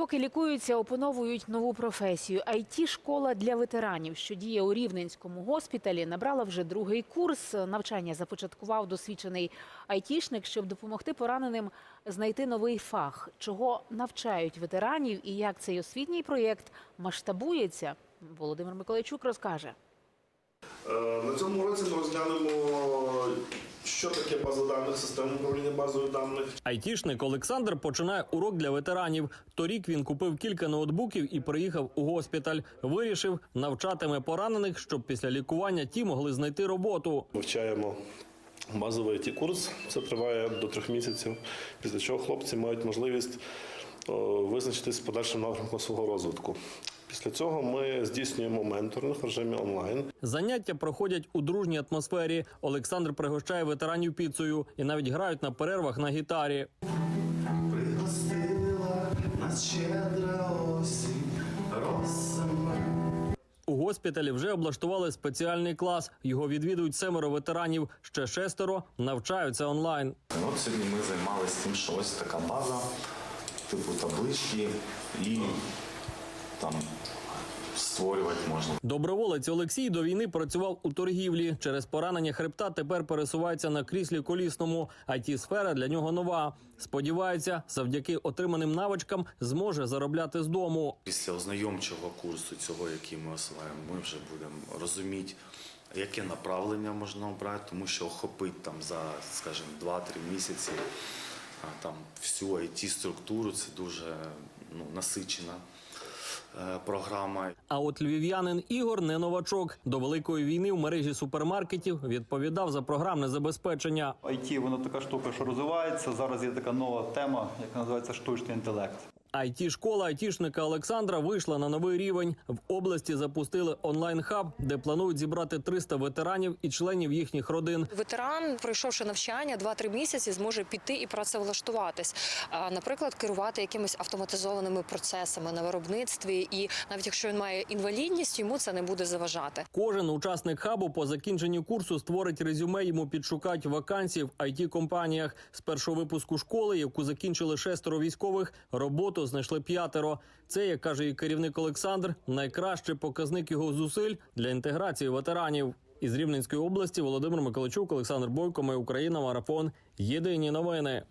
Поки лікуються, опановують нову професію. it школа для ветеранів, що діє у Рівненському госпіталі, набрала вже другий курс. Навчання започаткував досвідчений айтішник, щоб допомогти пораненим знайти новий фах. Чого навчають ветеранів і як цей освітній проєкт масштабується, Володимир Миколайчук розкаже. Е, На цьому році ми розглянемо, що таке база даних, система управління базою даних, Айтішник Олександр починає урок для ветеранів. Торік він купив кілька ноутбуків і приїхав у госпіталь. Вирішив навчатиме поранених, щоб після лікування ті могли знайти роботу. Вивчаємо базовий it курс Це триває до трьох місяців. Після чого хлопці мають можливість визначитись з подальшим напрямком свого розвитку. Після цього ми здійснюємо менторинг в режимі онлайн. Заняття проходять у дружній атмосфері. Олександр пригощає ветеранів піцею і навіть грають на перервах на гітарі. Пригостила нас щедра осінь росами. У госпіталі вже облаштували спеціальний клас. Його відвідують семеро ветеранів. Ще шестеро навчаються онлайн. Ну, От сьогодні ми займалися тим, що ось така база, типу таблички і там створювати можна. Доброволець Олексій до війни працював у торгівлі. Через поранення хребта тепер пересувається на кріслі колісному. it сфера для нього нова. Сподівається, завдяки отриманим навичкам зможе заробляти з дому. Після ознайомчого курсу, цього, який ми осваємо, ми вже будемо розуміти, яке направлення можна обрати, тому що охопить там за, скажімо, 2-3 місяці а, там всю it структуру це дуже ну, насичена програма. А от львів'янин Ігор не новачок. До великої війни в мережі супермаркетів відповідав за програмне забезпечення. IT воно така штука, що розвивається. Зараз є така нова тема, яка називається штучний інтелект. It школа айтішника Олександра вийшла на новий рівень. В області запустили онлайн-хаб, де планують зібрати 300 ветеранів і членів їхніх родин. Ветеран, пройшовши навчання 2-3 місяці, зможе піти і працевлаштуватись. Наприклад, керувати якимись автоматизованими процесами на виробництві, і навіть якщо він має інвалідність, йому це не буде заважати. Кожен учасник хабу по закінченні курсу створить резюме. Йому підшукають вакансії в it компаніях З першого випуску школи, яку закінчили шестеро військових, роботу знайшли п'ятеро. Це, як каже і керівник Олександр, найкращий показник його зусиль для інтеграції ветеранів. Із Рівненської області Володимир Миколичук, Олександр Бойко, Ми Україна, Марафон. Єдині новини.